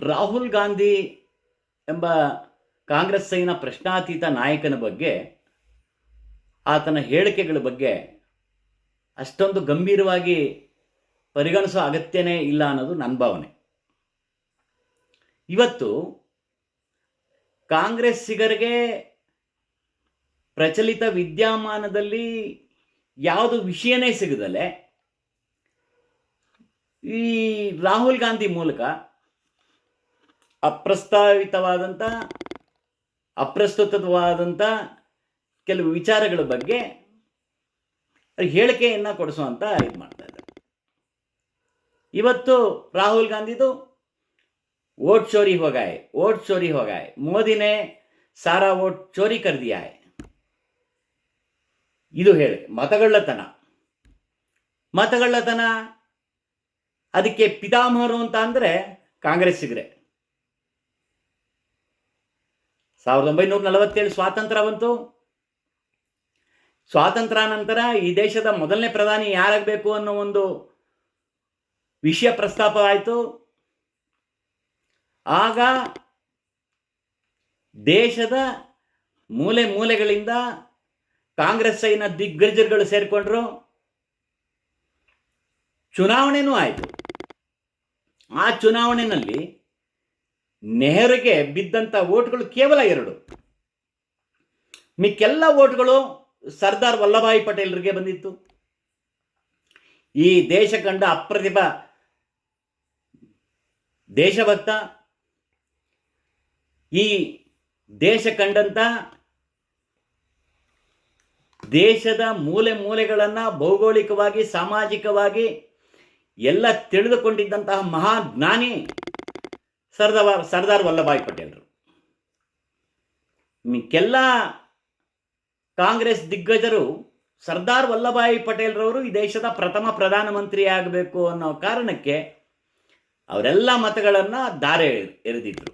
ರಾಹುಲ್ ಗಾಂಧಿ ಎಂಬ ಕಾಂಗ್ರೆಸ್ ಕಾಂಗ್ರೆಸ್ಸಿನ ಪ್ರಶ್ನಾತೀತ ನಾಯಕನ ಬಗ್ಗೆ, ಆತನ ಹೇಳಿಕೆಗಳ ಬಗ್ಗೆ ಅಷ್ಟೊಂದು ಗಂಭೀರವಾಗಿ ಪರಿಗಣಿಸೋ ಅಗತ್ಯನೇ ಇಲ್ಲ ಅನ್ನೋದು ನನ್ನ ಭಾವನೆ. ಇವತ್ತು ಕಾಂಗ್ರೆಸ್ಸಿಗರಿಗೆ ಪ್ರಚಲಿತ ವಿದ್ಯಮಾನದಲ್ಲಿ ಯಾವುದು ವಿಷಯನೇ ಸಿಗದಲೆ, ಈ ರಾಹುಲ್ ಗಾಂಧಿ ಮೂಲಕ ಅಪ್ರಸ್ತಾವಿತವಾದಂಥ ಅಪ್ರಸ್ತುತವಾದಂಥ ಕೆಲವು ವಿಚಾರಗಳ ಬಗ್ಗೆ ಹೇಳಿಕೆಯನ್ನು ಕೊಡಿಸುವಂಥ ಇದು ಮಾಡ್ತಾ ಇದ್ದಾರೆ ಇವತ್ತು ರಾಹುಲ್ ಗಾಂಧಿದು वोट चोरी हो गए वोट चोरी हो गए ಮೋದಿ ने ಸಾರಾ ವೋಟ್ ಚೋರಿ ಕರ್ ದಿಯಾ ಹೈ ಇದು ಹೇಳಿ ಮತಗಳ್ಳತನ ಮತಗಳ್ಳತನ ಅದಕ್ಕೆ ಪಿತಾಮಹರು ಅಂತ ಅಂದರೆ ಕಾಂಗ್ರೆಸ್ಸಿಗರೆ ಸಾವಿರದ ಒಂಬೈನೂರ ನಲವತ್ತೇಳು ಸ್ವಾತಂತ್ರ್ಯ ಬಂತು. ಸ್ವಾತಂತ್ರ್ಯ ನಂತರ ಈ ದೇಶದ ಮೊದಲನೇ ಪ್ರಧಾನಿ ಯಾರಾಗಬೇಕು ಅನ್ನೋ ಒಂದು ವಿಷಯ ಪ್ರಸ್ತಾಪವಾಯಿತು. ಆಗ ದೇಶದ ಮೂಲೆ ಮೂಲೆಗಳಿಂದ ಕಾಂಗ್ರೆಸ್ಸಿನ ದಿಗ್ಗಜರುಗಳು ಸೇರಿಕೊಂಡ್ರು. ಚುನಾವಣೆನೂ ಆಯಿತು. ಆ ಚುನಾವಣೆಯಲ್ಲಿ ನೆಹರುಗೆ ಬಿದ್ದಂಥ ಓಟ್ಗಳು ಕೇವಲ ಎರಡು. ಮಿಕ್ಕೆಲ್ಲ ಓಟ್ಗಳು ಸರ್ದಾರ್ ವಲ್ಲಭಾಯಿ ಪಟೇಲ್ರಿಗೆ ಬಂದಿತ್ತು. ಈ ದೇಶ ಕಂಡ ಅಪ್ರತಿಭ ದೇಶಭಕ್ತ, ಈ ದೇಶ ಕಂಡಂತ ದೇಶದ ಮೂಲೆ ಮೂಲೆಗಳನ್ನು ಭೌಗೋಳಿಕವಾಗಿ, ಸಾಮಾಜಿಕವಾಗಿ ಎಲ್ಲ ತಿಳಿದುಕೊಂಡಿದ್ದಂತಹ ಮಹಾಜ್ಞಾನಿ ಸರ್ದಾರ್ ಸರ್ದಾರ್ ವಲ್ಲಭಾಯ್ ಪಟೇಲರು ಮಿಕ್ಕೆಲ್ಲ ಕಾಂಗ್ರೆಸ್ ದಿಗ್ಗಜರು ಸರ್ದಾರ್ ವಲ್ಲಭಾಯಿ ಪಟೇಲ್ರವರು ಈ ದೇಶದ ಪ್ರಥಮ ಪ್ರಧಾನಮಂತ್ರಿ ಆಗಬೇಕು ಅನ್ನೋ ಕಾರಣಕ್ಕೆ ಅವರೆಲ್ಲ ಮತಗಳನ್ನು ದಾರೆ ಎರೆದಿದ್ರು.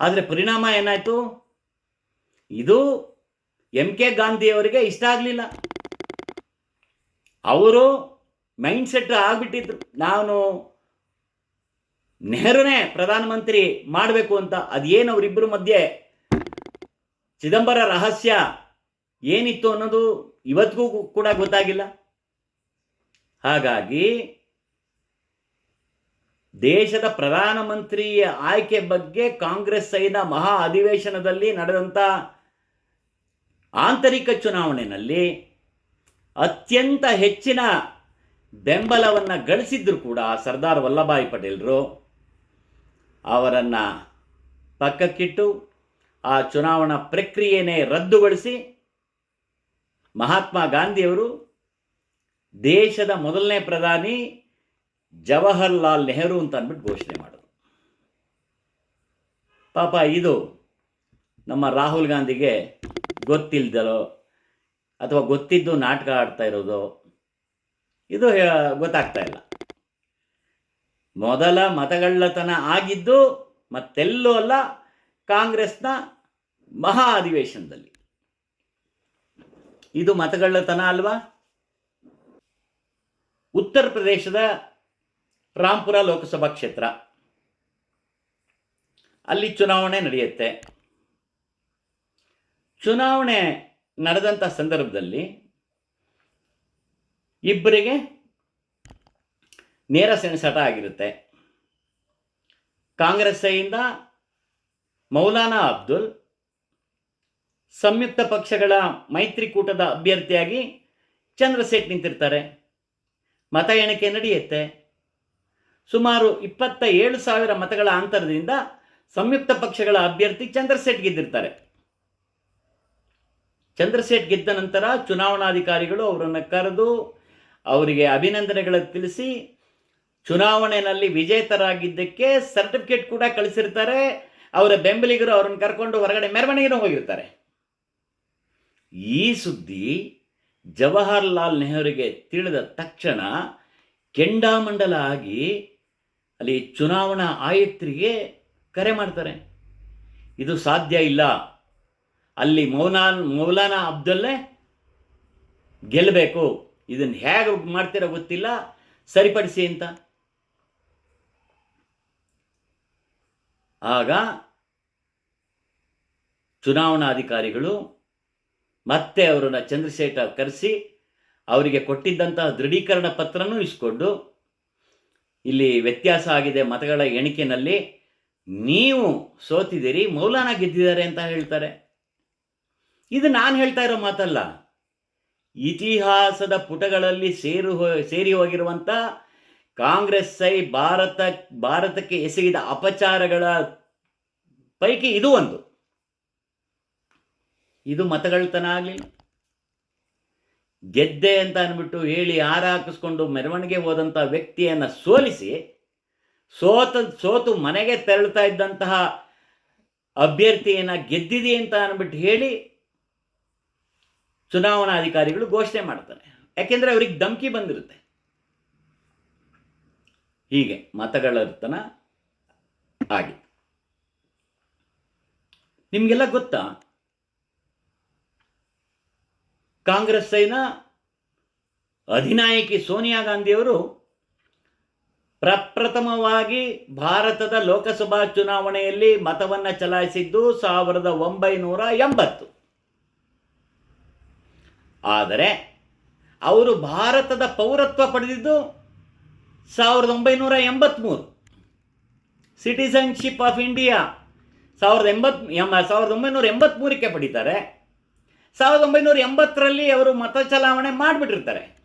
ಆದರೆ ಪರಿಣಾಮ ಏನಾಯಿತು? ಇದು ಎಂ ಕೆ ಗಾಂಧಿಯವರಿಗೆ ಇಷ್ಟ ಆಗಲಿಲ್ಲ. ಅವರು ಮೈಂಡ್ ಸೆಟ್ ಆಗಿಬಿಟ್ಟಿದ್ರು. ನಾನು ನೆಹರುನೇ ಪ್ರಧಾನಮಂತ್ರಿ ಮಾಡಬೇಕು ಅಂತ ಅದೇನು ಅವರಿಬ್ಬರ ಮಧ್ಯೆ ಚಿದಂಬರ ರಹಸ್ಯ ಏನಿತ್ತು ಅನ್ನೋದು ಇವತ್ತಿಗೂ ಕೂಡ ಗೊತ್ತಾಗಿಲ್ಲ. ಹಾಗಾಗಿ ದೇಶದ ಪ್ರಧಾನಮಂತ್ರಿಯ ಆಯ್ಕೆ ಬಗ್ಗೆ ಕಾಂಗ್ರೆಸ್ ಸೈನ ಮಹಾ ಅಧಿವೇಶನದಲ್ಲಿ ನಡೆದಂಥ ಆಂತರಿಕ ಚುನಾವಣೆಯಲ್ಲಿ ಅತ್ಯಂತ ಹೆಚ್ಚಿನ ಬೆಂಬಲವನ್ನು ಗಳಿಸಿದ್ರು ಕೂಡ ಸರ್ದಾರ್ ವಲ್ಲಭಾಯಿ ಪಟೇಲರು. ಅವರನ್ನು ಪಕ್ಕಕ್ಕಿಟ್ಟು ಆ ಚುನಾವಣಾ ಪ್ರಕ್ರಿಯೆನೇ ರದ್ದುಗೊಳಿಸಿ ಮಹಾತ್ಮ ಗಾಂಧಿಯವರು ದೇಶದ ಮೊದಲನೇ ಪ್ರಧಾನಿ ಜವಾಹರ್ಲಾಲ್ ನೆಹರು ಅಂತ ಅಂದ್ಬಿಟ್ಟು ಘೋಷಣೆ ಮಾಡಿದ್ರು. ಪಾಪ ಇದು ನಮ್ಮ ರಾಹುಲ್ ಗಾಂಧಿಗೆ ಗೊತ್ತಿಲ್ದಲೋ ಅಥವಾ ಗೊತ್ತಿದ್ದು ನಾಟಕ ಆಡ್ತಾ ಇರೋದು, ಇದು ಗೊತ್ತಾಗ್ತಾ ಇಲ್ಲ. ಮೊದಲ ಮತಗಳ್ಳತನ ಆಗಿದ್ದು ಮತ್ತೆಲ್ಲೂ ಅಲ್ಲ ಕಾಂಗ್ರೆಸ್ನ ಮಹಾ ಅಧಿವೇಶನದಲ್ಲಿ. ಇದು ಮತಗಳ್ಳತನ ಅಲ್ವಾ? ಉತ್ತರ ಪ್ರದೇಶದ ರಾಂಪುರ ಲೋಕಸಭಾ ಕ್ಷೇತ್ರ. ಅಲ್ಲಿ ಚುನಾವಣೆ ನಡೆಯುತ್ತೆ. ಚುನಾವಣೆ ನಡೆದಂಥ ಸಂದರ್ಭದಲ್ಲಿ ಇಬ್ಬರಿಗೆ ನೇರ ಸೆಣಸಾಟ ಆಗಿರುತ್ತೆ. ಕಾಂಗ್ರೆಸ್ಸಿಂದ ಮೌಲಾನಾ ಅಬ್ದುಲ್ ಸಂಯುಕ್ತ ಪಕ್ಷಗಳ ಮೈತ್ರಿಕೂಟದ ಅಭ್ಯರ್ಥಿಯಾಗಿ ಚಂದ್ರಶೇಟ್ ನಿಂತಿರ್ತಾರೆ. ಮತ ಎಣಿಕೆ ನಡೆಯುತ್ತೆ. ಸುಮಾರು ಇಪ್ಪತ್ತ ಏಳು ಸಾವಿರ ಮತಗಳ ಅಂತರದಿಂದ ಸಂಯುಕ್ತ ಪಕ್ಷಗಳ ಅಭ್ಯರ್ಥಿ ಚಂದ್ರಶೇಟ್ ಗೆದ್ದಿರ್ತಾರೆ. ಚಂದ್ರಶೇಟ್ ಗೆದ್ದ ನಂತರ ಚುನಾವಣಾಧಿಕಾರಿಗಳು ಅವರನ್ನು ಕರೆದು ಅವರಿಗೆ ಅಭಿನಂದನೆಗಳನ್ನು ತಿಳಿಸಿ ಚುನಾವಣೆಯಲ್ಲಿ ವಿಜೇತರಾಗಿದ್ದಕ್ಕೆ ಸರ್ಟಿಫಿಕೇಟ್ ಕೂಡ ಕಳಿಸಿರ್ತಾರೆ. ಅವರ ಬೆಂಬಲಿಗರು ಅವ್ರನ್ನ ಕರ್ಕೊಂಡು ಹೊರಗಡೆ ಮೆರವಣಿಗೆನೂ ಹೋಗಿರ್ತಾರೆ. ಈ ಸುದ್ದಿ ಜವಾಹರ್ಲಾಲ್ ನೆಹರುಗೆ ತಿಳಿದ ತಕ್ಷಣ ಕೆಂಡಾಮಂಡಲ ಆಗಿ ಅಲ್ಲಿ ಚುನಾವಣಾ ಆಯುಕ್ತರಿಗೆ ಕರೆ ಮಾಡ್ತಾರೆ. ಇದು ಸಾಧ್ಯ ಇಲ್ಲ. ಅಲ್ಲಿ ಮೌಲಾನ್ ಮೌಲಾನಾ ಅಬ್ದುಲ್ಲೇ ಗೆಲ್ಲಬೇಕು. ಇದನ್ನು ಹೇಗೆ ಮಾಡ್ತೀರೋ ಗೊತ್ತಿಲ್ಲ. ಸರಿಪಡಿಸಿ ಅಂತ. ಆಗ ಚುನಾವಣಾಧಿಕಾರಿಗಳು ಮತ್ತೆ ಅವರನ್ನು ಚಂದ್ರಶೇಖರ್ ಕರೆಸಿ ಅವರಿಗೆ ಕೊಟ್ಟಿದ್ದಂತಹ ದೃಢೀಕರಣ ಪತ್ರನೂ ಇಸ್ಕೊಂಡು ಇಲ್ಲಿ ವ್ಯತ್ಯಾಸ ಆಗಿದೆ ಮತಗಳ ಎಣಿಕೆನಲ್ಲಿ ನೀವು ಸೋತಿದ್ದೀರಿ, ಮೌಲಾನ ಗೆದ್ದಿದ್ದಾರೆ ಅಂತ ಹೇಳ್ತಾರೆ. ಇದು ನಾನು ಹೇಳ್ತಾ ಇರೋ ಮಾತಲ್ಲ. ಇತಿಹಾಸದ ಪುಟಗಳಲ್ಲಿ ಸೇರು ಸೇರಿ ಹೋಗಿರುವಂಥ ಕಾಂಗ್ರೆಸ್ ಸೈ ಭಾರತ, ಭಾರತಕ್ಕೆ ಎಸಗಿದ ಅಪಚಾರಗಳ ಪೈಕಿ ಇದು ಒಂದು. ಇದು ಮತಗಳತನ ಆಗಲಿ ಗೆದ್ದೆ ಅಂತ ಅಂದ್ಬಿಟ್ಟು ಹೇಳಿ ಹಾರ ಹಾಕಿಸ್ಕೊಂಡು ಮೆರವಣಿಗೆ ಹೋದಂಥ ವ್ಯಕ್ತಿಯನ್ನು ಸೋಲಿಸಿ ಸೋತ, ಸೋತು ಮನೆಗೆ ತೆರಳುತ್ತಾ ಇದ್ದಂತಹ ಅಭ್ಯರ್ಥಿಯನ್ನು ಗೆದ್ದಿದೆ ಅಂತ ಅಂದ್ಬಿಟ್ಟು ಹೇಳಿ ಚುನಾವಣಾಧಿಕಾರಿಗಳು ಘೋಷಣೆ ಮಾಡ್ತಾರೆ. ಯಾಕೆಂದರೆ ಅವ್ರಿಗೆ ಧಮಕಿ ಬಂದಿರುತ್ತೆ. ಹೀಗೆ ಮತಗಳರ್ತನ ಆಗಿ. ನಿಮಗೆಲ್ಲ ಗೊತ್ತಾ? ಕಾಂಗ್ರೆಸ್ ಸೈನ ಅಧಿನಾಯಕಿ ಸೋನಿಯಾ ಗಾಂಧಿಯವರು ಪ್ರಪ್ರಥಮವಾಗಿ ಭಾರತದ ಲೋಕಸಭಾ ಚುನಾವಣೆಯಲ್ಲಿ ಮತವನ್ನು ಚಲಾಯಿಸಿದ್ದು ಸಾವಿರದ ಒಂಬೈನೂರ ಎಂಬತ್ತು. ಆದರೆ ಅವರು ಭಾರತದ ಪೌರತ್ವ ಪಡೆದಿದ್ದು ಸಾವಿರದ ಒಂಬೈನೂರ ಎಂಬತ್ತ್ಮೂರು ಸಿಟಿಸನ್ಶಿಪ್ ಆಫ್ ಇಂಡಿಯಾ ಸಾವಿರದ ಎಂಬತ್, ಎಂಬ, ಸಾವಿರದ ಒಂಬೈನೂರ ಎಂಬತ್ತ್ಮೂರಕ್ಕೆ ಪಡೀತಾರೆ. ಸಾವಿರದ ಒಂಬೈನೂರ ಎಂಬತ್ತರಲ್ಲಿ ಅವರು ಮತ ಚಲಾವಣೆ ಮಾಡಿಬಿಟ್ಟಿರ್ತಾರೆ.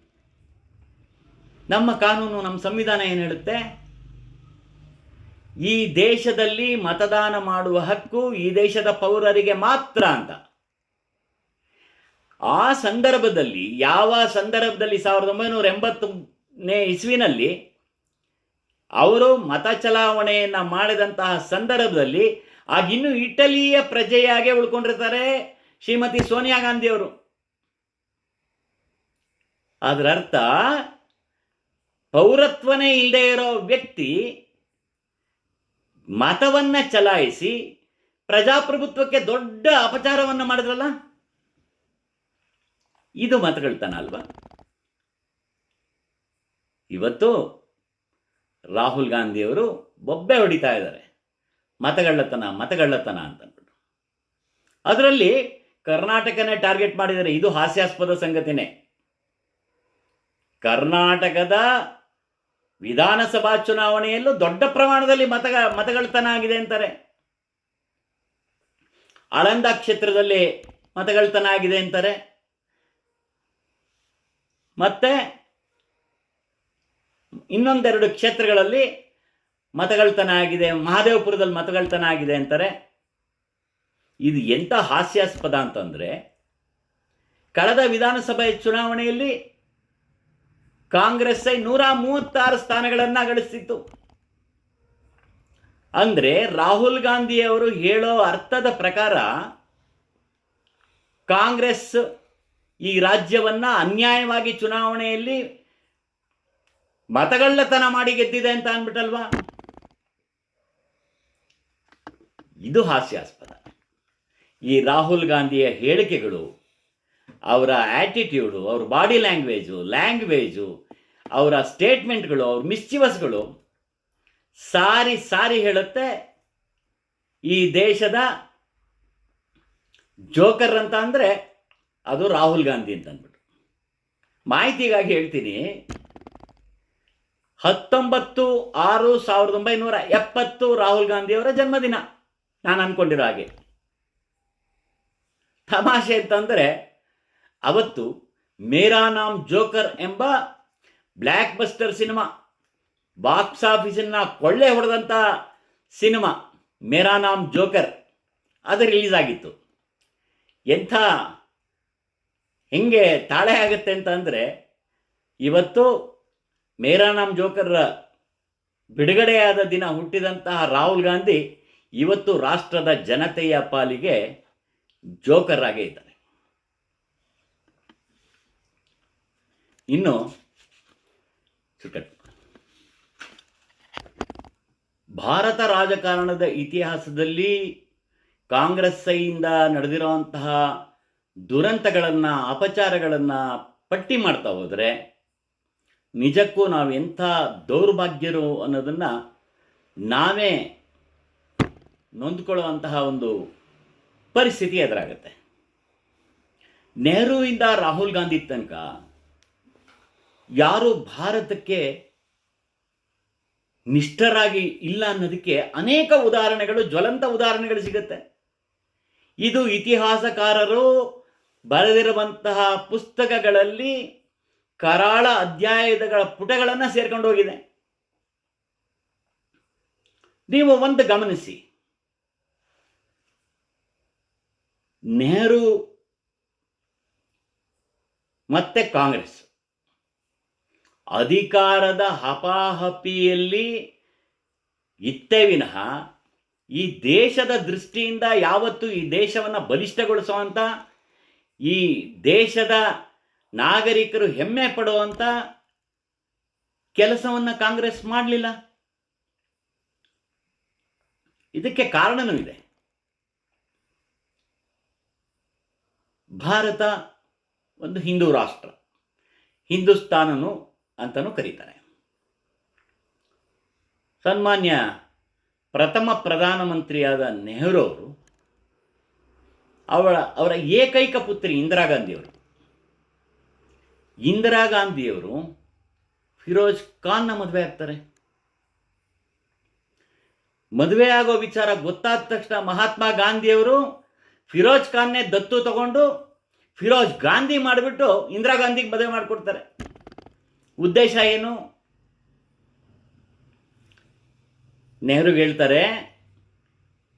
ನಮ್ಮ ಕಾನೂನು, ನಮ್ಮ ಸಂವಿಧಾನ ಏನು ಹೇಳುತ್ತೆ? ಈ ದೇಶದಲ್ಲಿ ಮತದಾನ ಮಾಡುವ ಹಕ್ಕು ಈ ದೇಶದ ಪೌರರಿಗೆ ಮಾತ್ರ ಅಂತ. ಆ ಸಂದರ್ಭದಲ್ಲಿ, ಯಾವ ಸಂದರ್ಭದಲ್ಲಿ ಸಾವಿರದ ಒಂಬೈನೂರ ಎಂಬತ್ತನೇ ಇಸ್ವಿನಲ್ಲಿ ಅವರು ಮತ ಚಲಾವಣೆಯನ್ನು ಮಾಡಿದಂತಹ ಸಂದರ್ಭದಲ್ಲಿ ಆಗಿನ್ನೂ ಇಟಲಿಯ ಪ್ರಜೆಯಾಗೆ ಉಳ್ಕೊಂಡಿರ್ತಾರೆ ಶ್ರೀಮತಿ ಸೋನಿಯಾ ಗಾಂಧಿಯವರು ಅದರ ಅರ್ಥ ಪೌರತ್ವನೇ ಇಲ್ಲದೆ ಇರೋ ವ್ಯಕ್ತಿ ಮತವನ್ನ ಚಲಾಯಿಸಿ ಪ್ರಜಾಪ್ರಭುತ್ವಕ್ಕೆ ದೊಡ್ಡ ಅಪಚಾರವನ್ನು ಮಾಡಿದ್ರಲ್ಲ? ಇದು ಮತಗಳ್ತಾನ ಅಲ್ವಾ? ಇವತ್ತು ರಾಹುಲ್ ಗಾಂಧಿಯವರು ಬೊಬ್ಬೆ ಹೊಡಿತಾ ಇದ್ದಾರೆ. ಮತಗಳ್ಳತನ ಮತಗಳ್ಳತನ ಅಂತಂದ್ಬಿಟ್ಟು ಅದರಲ್ಲಿ ಕರ್ನಾಟಕನೇ ಟಾರ್ಗೆಟ್ ಮಾಡಿದ್ದಾರೆ. ಇದು ಹಾಸ್ಯಾಸ್ಪದ ಸಂಗತಿನೇ. ಕರ್ನಾಟಕದ ವಿಧಾನಸಭಾ ಚುನಾವಣೆಯಲ್ಲೂ ದೊಡ್ಡ ಪ್ರಮಾಣದಲ್ಲಿ ಮತ ಮತಗಳ್ತನ ಆಗಿದೆ ಅಂತಾರೆ. ಆಳಂದ ಕ್ಷೇತ್ರದಲ್ಲಿ ಮತಗಳ್ತನ ಆಗಿದೆ ಅಂತಾರೆ. ಮತ್ತೆ ಇನ್ನೊಂದೆರಡು ಕ್ಷೇತ್ರಗಳಲ್ಲಿ ಮತಗಳ್ತನ ಆಗಿದೆ ಮಹಾದೇವಪುರದಲ್ಲಿ ಮತಗಳ್ತನ ಆಗಿದೆ ಅಂತಾರೆ. ಇದು ಎಂಥ ಹಾಸ್ಯಾಸ್ಪದ ಅಂತಂದರೆ, ಕಳೆದ ವಿಧಾನಸಭೆ ಚುನಾವಣೆಯಲ್ಲಿ ಕಾಂಗ್ರೆಸ್ ನೂರ ಮೂವತ್ತಾರು ಸ್ಥಾನಗಳನ್ನು ಗಳಿಸಿತ್ತು. ಅಂದರೆ ರಾಹುಲ್ ಗಾಂಧಿಯವರು ಹೇಳೋ ಅರ್ಥದ ಪ್ರಕಾರ ಕಾಂಗ್ರೆಸ್ ಈ ರಾಜ್ಯವನ್ನು ಅನ್ಯಾಯವಾಗಿ ಚುನಾವಣೆಯಲ್ಲಿ ಮತಗಳ್ಳತನ ಮಾಡಿ ಗೆದ್ದಿದೆ ಅಂತ ಅಂದ್ಬಿಟ್ಟಲ್ವಾ? ಇದು ಹಾಸ್ಯಾಸ್ಪದ. ಈ ರಾಹುಲ್ ಗಾಂಧಿಯ ಹೇಳಿಕೆಗಳು, ಅವರ ಆ್ಯಟಿಟ್ಯೂಡು ಅವ್ರ ಬಾಡಿ ಲ್ಯಾಂಗ್ವೇಜು ಲ್ಯಾಂಗ್ವೇಜು ಅವರ ಸ್ಟೇಟ್ಮೆಂಟ್ಗಳು ಅವ್ರ ಮಿಸ್ಚಿವಸ್ಗಳು ಸಾರಿ ಸಾರಿ ಹೇಳುತ್ತೆ. ಈ ದೇಶದ ಜೋಕರ್ ಅಂತ ಅಂದರೆ ಅದು ರಾಹುಲ್ ಗಾಂಧಿ ಅಂತ ಅಂದ್ಬಿಟ್ಟು. ಮಾಹಿತಿಗಾಗಿ ಹೇಳ್ತೀನಿ ಹತ್ತೊಂಬತ್ತು ಆರು ಸಾವಿರದ ಒಂಬೈನೂರ ಎಪ್ಪತ್ತು ರಾಹುಲ್ ಗಾಂಧಿಯವರ ಜನ್ಮದಿನ. ನಾನು ಅಂದ್ಕೊಂಡಿರೋ ಹಾಗೆ. ತಮಾಷೆ ಅಂತಂದರೆ, ಅವತ್ತು ಮೇರಾ ನಾಮ್ ಜೋಕರ್ ಎಂಬ ಬ್ಲ್ಯಾಕ್ ಬಸ್ಟರ್ ಸಿನಿಮಾ, ಬಾಕ್ಸ್ ಆಫೀಸನ್ನ ಕೊಳ್ಳೆ ಹೊಡೆದಂಥ ಸಿನಿಮಾ, ಮೇರಾ ನಾಮ್ ಜೋಕರ್, ಅದು ರಿಲೀಸ್ ಆಗಿತ್ತು. ಎಂಥ ಹೆಂಗೆ ತಾಳೆ ಆಗುತ್ತೆ ಅಂತ ಇವತ್ತು ಮೇರಾ ನಾಮ್ ಜೋಕರ್ ಬಿಡುಗಡೆಯಾದ ದಿನ ಹುಟ್ಟಿದಂತಹ ರಾಹುಲ್ ಗಾಂಧಿ ಇವತ್ತು ರಾಷ್ಟ್ರದ ಜನತೆಯ ಪಾಲಿಗೆ ಜೋಕರ್ ಆಗೇ ಇದ್ದಾರೆ. ಇನ್ನು ಭಾರತ ರಾಜಕಾರಣದ ಇತಿಹಾಸದಲ್ಲಿ ಕಾಂಗ್ರೆಸ್ಸೈಯಿಂದ ನಡೆದಿರುವಂತಹ ದುರಂತಗಳನ್ನು, ಅಪಚಾರಗಳನ್ನು ಪಟ್ಟಿ ಮಾಡ್ತಾ ಹೋದರೆ ನಿಜಕ್ಕೂ ನಾವು ಎಂಥ ದೌರ್ಭಾಗ್ಯರು ಅನ್ನೋದನ್ನು ನಾವೇ ನೊಂದ್ಕೊಳ್ಳುವಂತಹ ಒಂದು ಪರಿಸ್ಥಿತಿ ಎದುರಾಗುತ್ತೆ. ನೆಹರುವಿಂದ ರಾಹುಲ್ ಗಾಂಧಿ ತನಕ ಯಾರು ಭಾರತಕ್ಕೆ ನಿಷ್ಠರಾಗಿ ಇಲ್ಲ ಅನ್ನೋದಕ್ಕೆ ಅನೇಕ ಉದಾಹರಣೆಗಳು, ಜ್ವಲಂತ ಉದಾಹರಣೆಗಳು ಸಿಗುತ್ತೆ. ಇದು ಇತಿಹಾಸಕಾರರು ಬರೆದಿರುವಂತಹ ಪುಸ್ತಕಗಳಲ್ಲಿ ಕರಾಳ ಅಧ್ಯಾಯಗಳ ಪುಟಗಳನ್ನು ಸೇರ್ಕೊಂಡು ಹೋಗಿದೆ. ನೀವು ಒಂದು ಗಮನಿಸಿ. ನೆಹರು ಮತ್ತೆ ಕಾಂಗ್ರೆಸ್. ಅಧಿಕಾರದ ಹಪಾಹಪಿಯಲ್ಲಿ ಇತ್ತೇ ವಿನಃ ಈ ದೇಶದ ದೃಷ್ಟಿಯಿಂದ ಯಾವತ್ತು ಈ ದೇಶವನ್ನು ಬಲಿಷ್ಠಗೊಳಿಸುವಂಥ ಈ ದೇಶದ ನಾಗರಿಕರು ಹೆಮ್ಮೆ ಪಡುವಂಥ ಕೆಲಸವನ್ನು ಕಾಂಗ್ರೆಸ್ ಮಾಡಲಿಲ್ಲ. ಇದಕ್ಕೆ ಕಾರಣನೂ ಇದೆ. ಭಾರತ ಒಂದು ಹಿಂದೂ ರಾಷ್ಟ್ರ. ಹಿಂದೂಸ್ತಾನನು ಅಂತಲೂ ಕರೀತಾರೆ. ಸನ್ಮಾನ್ಯ ಪ್ರಥಮ ಪ್ರಧಾನಮಂತ್ರಿಯಾದ ನೆಹರು ಅವರು ಅವಳ ಅವರ ಏಕೈಕ ಪುತ್ರಿ ಇಂದಿರಾ ಗಾಂಧಿಯವರು ಇಂದಿರಾ ಗಾಂಧಿಯವರು ಫಿರೋಜ್ ಖಾನ್ನ ಮದುವೆ ಆಗ್ತಾರೆ. ಮದುವೆ ಆಗೋ ವಿಚಾರ ಗೊತ್ತಾದ ತಕ್ಷಣ ಮಹಾತ್ಮ ಗಾಂಧಿಯವರು ಫಿರೋಜ್ ಖಾನ್ನೇ ದತ್ತು ತಗೊಂಡು ಫಿರೋಜ್ ಗಾಂಧಿ ಮಾಡಿಬಿಟ್ಟು ಇಂದಿರಾ ಗಾಂಧಿಗೆ ಮದುವೆ ಮಾಡಿಕೊಡ್ತಾರೆ. ಉದ್ದೇಶ ಏನು? ನೆಹರುಗೆ ಹೇಳ್ತಾರೆ,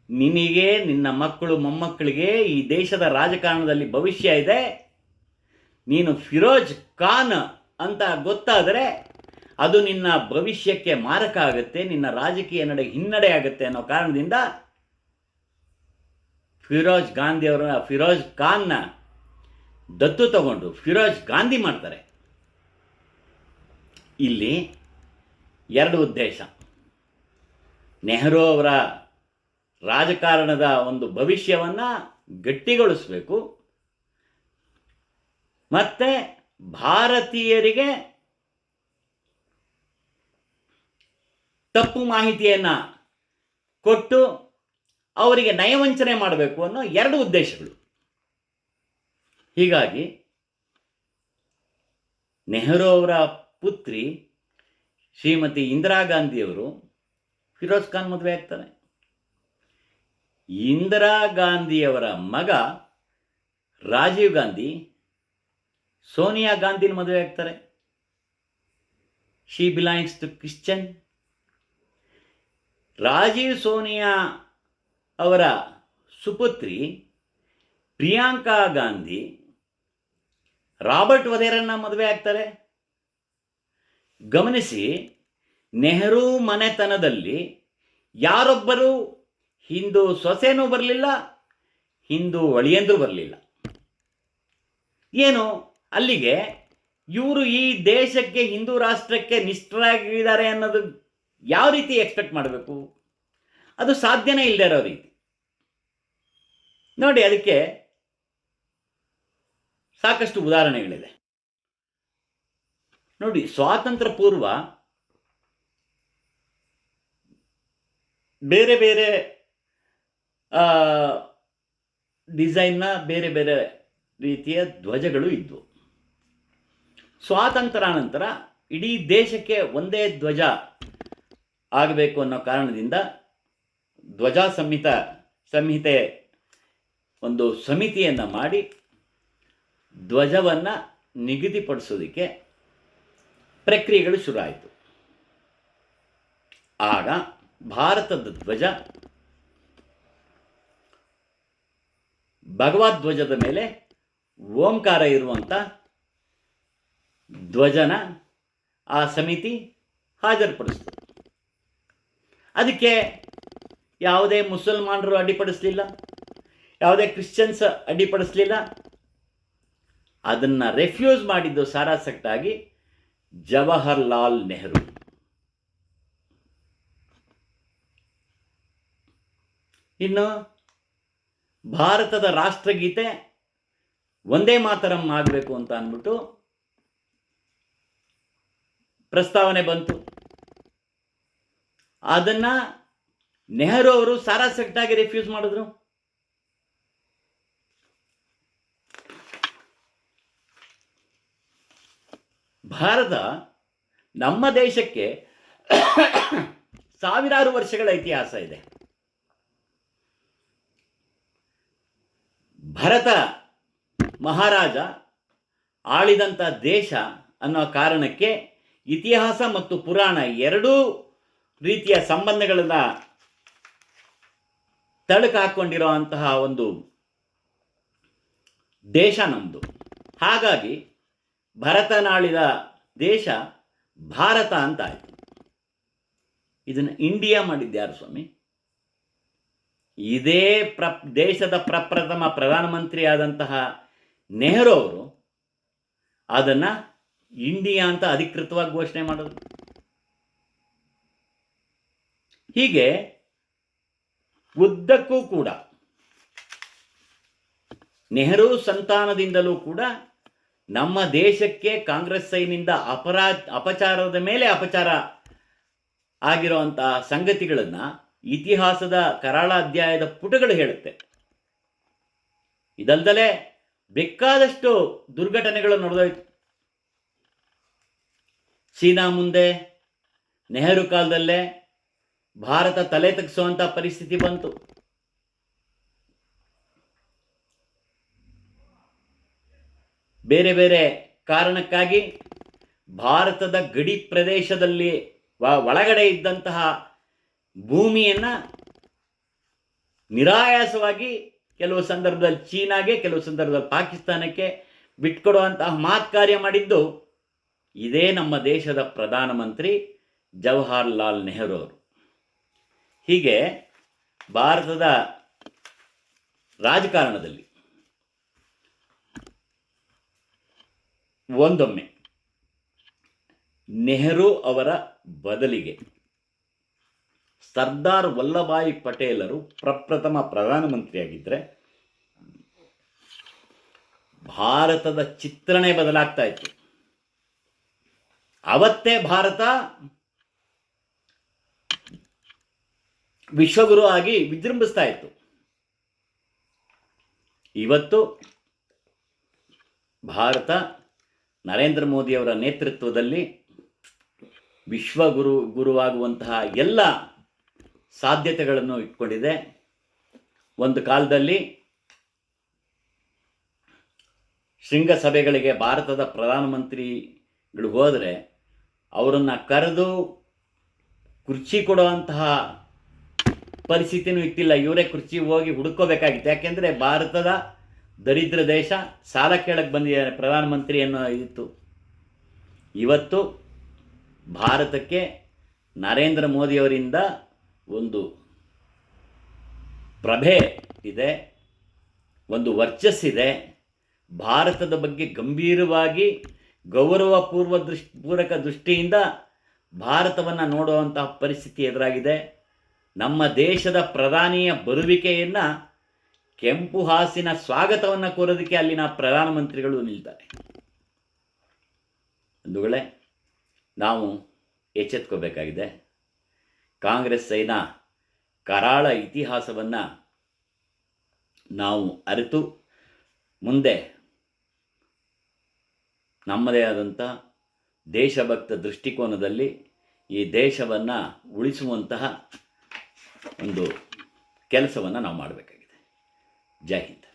ನಿನಗೆ, ನಿನ್ನ ಮಕ್ಕಳು ಮೊಮ್ಮಕ್ಕಳಿಗೆ ಈ ದೇಶದ ರಾಜಕಾರಣದಲ್ಲಿ ಭವಿಷ್ಯ ಇದೆ. ನೀನು ಫಿರೋಜ್ ಖಾನ್ ಅಂತ ಗೊತ್ತಾದರೆ ಅದು ನಿನ್ನ ಭವಿಷ್ಯಕ್ಕೆ ಮಾರಕ ಆಗುತ್ತೆ ನಿನ್ನ ರಾಜಕೀಯ ನಡೆ ಹಿನ್ನಡೆ ಆಗುತ್ತೆ ಅನ್ನೋ ಕಾರಣದಿಂದ ಫಿರೋಜ್ ಗಾಂಧಿಯವರ ಫಿರೋಜ್ ಖಾನ್ನ ದತ್ತು ತಗೊಂಡು ಫಿರೋಜ್ ಗಾಂಧಿ ಮಾಡ್ತಾರೆ. ಇಲ್ಲಿ ಎರಡು ಉದ್ದೇಶ. ನೆಹರು ಅವರ ರಾಜಕಾರಣದ ಒಂದು ಭವಿಷ್ಯವನ್ನು ಗಟ್ಟಿಗೊಳಿಸಬೇಕು. ಮತ್ತೆ ಭಾರತೀಯರಿಗೆ ತಪ್ಪು ಮಾಹಿತಿಯನ್ನು ಕೊಟ್ಟು ಅವರಿಗೆ ನಯವಂಚನೆ ಮಾಡಬೇಕು ಅನ್ನೋ ಎರಡು ಉದ್ದೇಶಗಳು. ಹೀಗಾಗಿ ನೆಹರು ಅವರ ಪುತ್ರಿ ಶ್ರೀಮತಿ ಇಂದಿರಾ ಗಾಂಧಿಯವರು ಫಿರೋಜ್ ಖಾನ್ ಮದುವೆ ಆಗ್ತಾರೆ. ಇಂದಿರಾ ಗಾಂಧಿಯವರ ಮಗ ರಾಜೀವ್ ಗಾಂಧಿ ಸೋನಿಯಾ ಗಾಂಧಿನ ಮದುವೆ ಆಗ್ತಾರೆ. She belongs to Christian Rajiv Sonia ಅವರ ಸುಪುತ್ರಿ ಪ್ರಿಯಾಂಕಾ ಗಾಂಧಿ ರಾಬರ್ಟ್ ವಧೇರನ್ನ ಮದುವೆ ಆಗ್ತಾರೆ. ಗಮನಿಸಿ, ನೆಹರು ಮನೆತನದಲ್ಲಿ ಯಾರೊಬ್ಬರು ಹಿಂದೂ ಸೊಸೆನೂ ಬರಲಿಲ್ಲ, ಹಿಂದೂ ಒಳಿಯಂದ್ರೂ ಬರಲಿಲ್ಲ. ಏನು? ಅಲ್ಲಿಗೆ ಇವರು ಈ ದೇಶಕ್ಕೆ, ಹಿಂದೂ ರಾಷ್ಟ್ರಕ್ಕೆ ನಿಷ್ಠರಾಗಿದ್ದಾರೆ ಅನ್ನೋದು ಯಾವ ರೀತಿ ಎಕ್ಸ್ಪೆಕ್ಟ್ ಮಾಡಬೇಕು? ಅದು ಸಾಧ್ಯನೇ ಇಲ್ಲದೆ ಇರೋ ರೀತಿ. ನೋಡಿ, ಅದಕ್ಕೆ ಸಾಕಷ್ಟು ಉದಾಹರಣೆಗಳಿದೆ. ನೋಡಿ, ಸ್ವಾತಂತ್ರ್ಯ ಪೂರ್ವ ಬೇರೆ ಬೇರೆ ಡಿಸೈನ್ನ ಬೇರೆ ಬೇರೆ ರೀತಿಯ ಧ್ವಜಗಳು ಇದ್ವು. ಸ್ವಾತಂತ್ರ್ಯಾನಂತರ ಇಡೀ ದೇಶಕ್ಕೆ ಒಂದೇ ಧ್ವಜ ಆಗಬೇಕು ಅನ್ನೋ ಕಾರಣದಿಂದ ಧ್ವಜ ಸಂಹಿತ, ಸಂಹಿತೆ ಒಂದು ಸಮಿತಿಯನ್ನು ಮಾಡಿ ಧ್ವಜವನ್ನು ನಿಗದಿಪಡಿಸೋದಕ್ಕೆ ಪ್ರಕ್ರಿಯೆಗಳು ಶುರು ಆಗ ಭಾರತದ ಧ್ವಜ ಭಗವದ್ ಧ್ವಜದ ಮೇಲೆ ಓಂಕಾರ ಇರುವಂಥ ಧ್ವಜನ ಆ ಸಮಿತಿ ಹಾಜರುಪಡಿಸ್ತು. ಅದಕ್ಕೆ ಯಾವುದೇ ಮುಸಲ್ಮಾನರು ಅಡ್ಡಿಪಡಿಸಲಿಲ್ಲ, ಯಾವುದೇ ಕ್ರಿಶ್ಚಿಯನ್ಸ್ ಅಡ್ಡಿಪಡಿಸಲಿಲ್ಲ. ಅದನ್ನು ರೆಫ್ಯೂಸ್ ಮಾಡಿದ್ದು ಸಾರಾಸಕ್ಟಾಗಿ ಜವಾಹರ್ಲಾಲ್ ನೆಹರು. ಇನ್ನು ಭಾರತದ ರಾಷ್ಟ್ರಗೀತೆ ಒಂದೇ ಮಾತರಂ ಆಗಬೇಕು ಅಂತ ಅಂದ್ಬಿಟ್ಟು ಪ್ರಸ್ತಾವನೆ ಬಂತು. ಅದನ್ನ ನೆಹರು ಅವರು ಸಾರಾಸಟ್ಟಾಗಿ ರಿಫ್ಯೂಸ್ ಮಾಡಿದ್ರು. ಭಾರತ ನಮ್ಮ ದೇಶಕ್ಕೆ ಸಾವಿರಾರು ವರ್ಷಗಳ ಇತಿಹಾಸ ಇದೆ. ಭರತ ಮಹಾರಾಜ ಆಳಿದಂಥ ದೇಶ ಅನ್ನೋ ಕಾರಣಕ್ಕೆ ಇತಿಹಾಸ ಮತ್ತು ಪುರಾಣ ಎರಡೂ ರೀತಿಯ ಸಂಬಂಧಗಳನ್ನು ತಳಕು ಹಾಕ್ಕೊಂಡಿರೋ ಅಂತಹ ಒಂದು ದೇಶ ನಮ್ಮದು ಹಾಗಾಗಿ ಭರತನಾಳಿದ ದೇಶ ಭಾರತ ಅಂತ ಆಯಿತು ಇದನ್ನು ಇಂಡಿಯಾ ಮಾಡಿದ್ಯಾರು ಸ್ವಾಮಿ? ಇದೇ ಪ್ರ, ದೇಶದ ಪ್ರಪ್ರಥಮ ಪ್ರಧಾನಮಂತ್ರಿ ಆದಂತಹ ನೆಹರು ಅವರು ಅದನ್ನು ಇಂಡಿಯಾ ಅಂತ ಅಧಿಕೃತವಾಗಿ ಘೋಷಣೆ ಮಾಡೋದು. ಹೀಗೆ ಉದ್ದಕ್ಕೂ ಕೂಡ, ನೆಹರು ಸಂತಾನದಿಂದಲೂ ಕೂಡ ನಮ್ಮ ದೇಶಕ್ಕೆ ಕಾಂಗ್ರೆಸ್ ಸೈನಿಂದ ಅಪರಾ, ಅಪಚಾರದ ಮೇಲೆ ಅಪಚಾರ ಆಗಿರುವಂತಹ ಸಂಗತಿಗಳನ್ನು ಇತಿಹಾಸದ ಕರಾಳ ಅಧ್ಯಾಯದ ಪುಟಗಳು ಹೇಳುತ್ತೆ. ಇದಲ್ದಲೇ ಬೇಕಾದಷ್ಟು ದುರ್ಘಟನೆಗಳು ನಡೆದೋಯ್ತು. ಚೀನಾ ಮುಂದೆ, ನೆಹರು ಕಾಲದಲ್ಲೇ ಭಾರತ ತಲೆ ತಗ್ಸುವಂಥ ಪರಿಸ್ಥಿತಿ ಬಂತು. ಬೇರೆ ಬೇರೆ ಕಾರಣಕ್ಕಾಗಿ ಭಾರತದ ಗಡಿ ಪ್ರದೇಶದಲ್ಲಿ ಒಳಗಡೆ ಇದ್ದಂತಹ ಭೂಮಿಯನ್ನು ನಿರಾಯಾಸವಾಗಿ ಕೆಲವು ಸಂದರ್ಭದಲ್ಲಿ ಚೀನಾಗೆ, ಕೆಲವು ಸಂದರ್ಭದಲ್ಲಿ ಪಾಕಿಸ್ತಾನಕ್ಕೆ ಬಿಟ್ಕೊಡುವಂತಹ ಮಾತ್ ಕಾರ್ಯ ಮಾಡಿದ್ದು ಇದೇ ನಮ್ಮ ದೇಶದ ಪ್ರಧಾನಮಂತ್ರಿ ಜವಾಹರ್ಲಾಲ್ ನೆಹರು ಅವರು. ಹೀಗೆ ಭಾರತದ ರಾಜಕಾರಣದಲ್ಲಿ ಒಂದೊಮ್ಮೆ ನೆಹರು ಅವರ ಬದಲಿಗೆ ಸರ್ದಾರ್ ವಲ್ಲಭಾಯಿ ಪಟೇಲರು ಪ್ರಪ್ರಥಮ ಪ್ರಧಾನಮಂತ್ರಿಯಾಗಿದ್ದರೆ ಭಾರತದ ಚಿತ್ರಣೆ ಬದಲಾಗ್ತಾ ಇತ್ತು. ಅವತ್ತೇ ಭಾರತ ವಿಶ್ವಗುರು ಆಗಿ ವಿಜೃಂಭಿಸ್ತಾ ಇತ್ತು. ಇವತ್ತು ಭಾರತ ನರೇಂದ್ರ ಮೋದಿಯವರ ನೇತೃತ್ವದಲ್ಲಿ ವಿಶ್ವಗುರು ಗುರುವಾಗುವಂತಹ ಎಲ್ಲ ಸಾಧ್ಯತೆಗಳನ್ನು ಇಟ್ಕೊಂಡಿದೆ. ಒಂದು ಕಾಲದಲ್ಲಿ ಶೃಂಗಸಭೆಗಳಿಗೆ ಭಾರತದ ಪ್ರಧಾನಮಂತ್ರಿಗಳು ಹೋದರೆ ಅವರನ್ನು ಕರೆದು ಕುರ್ಚಿ ಕೊಡುವಂತಹ ಪರಿಸ್ಥಿತಿನೂ ಇಟ್ಟಿಲ್ಲ. ಇವರೇ ಕುರ್ಚಿ ಹೋಗಿ ಹುಡುಕೋಬೇಕಾಗಿತ್ತು. ಯಾಕೆಂದರೆ ಭಾರತದ ದರಿದ್ರ ದೇಶ ಸಾಲ ಕೇಳಕ್ಕೆ ಬಂದಿದ್ದಾರೆ ಪ್ರಧಾನಮಂತ್ರಿ ಅನ್ನೋ ಇತ್ತು ಇವತ್ತು ಭಾರತಕ್ಕೆ ನರೇಂದ್ರ ಮೋದಿಯವರಿಂದ ಒಂದು ಪ್ರಭೆ ಇದೆ, ಒಂದು ವರ್ಚಸ್ಸಿದೆ. ಭಾರತದ ಬಗ್ಗೆ ಗಂಭೀರವಾಗಿ ಗೌರವಪೂರ್ವ ದೃಷ್ಟ ಪೂರಕ ದೃಷ್ಟಿಯಿಂದ ಭಾರತವನ್ನು ನೋಡುವಂತಹ ಪರಿಸ್ಥಿತಿ ಎದುರಾಗಿದೆ. ನಮ್ಮ ದೇಶದ ಪ್ರಧಾನಿಯ ಬರುವಿಕೆಯನ್ನು ಕೆಂಪು ಹಾಸಿನ ಸ್ವಾಗತವನ್ನು ಕೋರೋದಕ್ಕೆ ಅಲ್ಲಿನ ಪ್ರಧಾನಮಂತ್ರಿಗಳು ನಿಲ್ತಾರೆ. ಬಂಧುಗಳೇ, ನಾವು ಎಚ್ಚೆತ್ಕೋಬೇಕಾಗಿದೆ. ಕಾಂಗ್ರೆಸ್ ಸೈನ ಕರಾಳ ಇತಿಹಾಸವನ್ನು ನಾವು ಅರಿತು, ಮುಂದೆ ನಮ್ಮದೇ ಆದಂಥ ದೇಶಭಕ್ತ ದೃಷ್ಟಿಕೋನದಲ್ಲಿ ಈ ದೇಶವನ್ನು ಉಳಿಸುವಂತಹ ಒಂದು ಕೆಲಸವನ್ನು ನಾವು ಮಾಡಬೇಕಾಗಿದೆ. ಜೈ ಹಿಂದ್.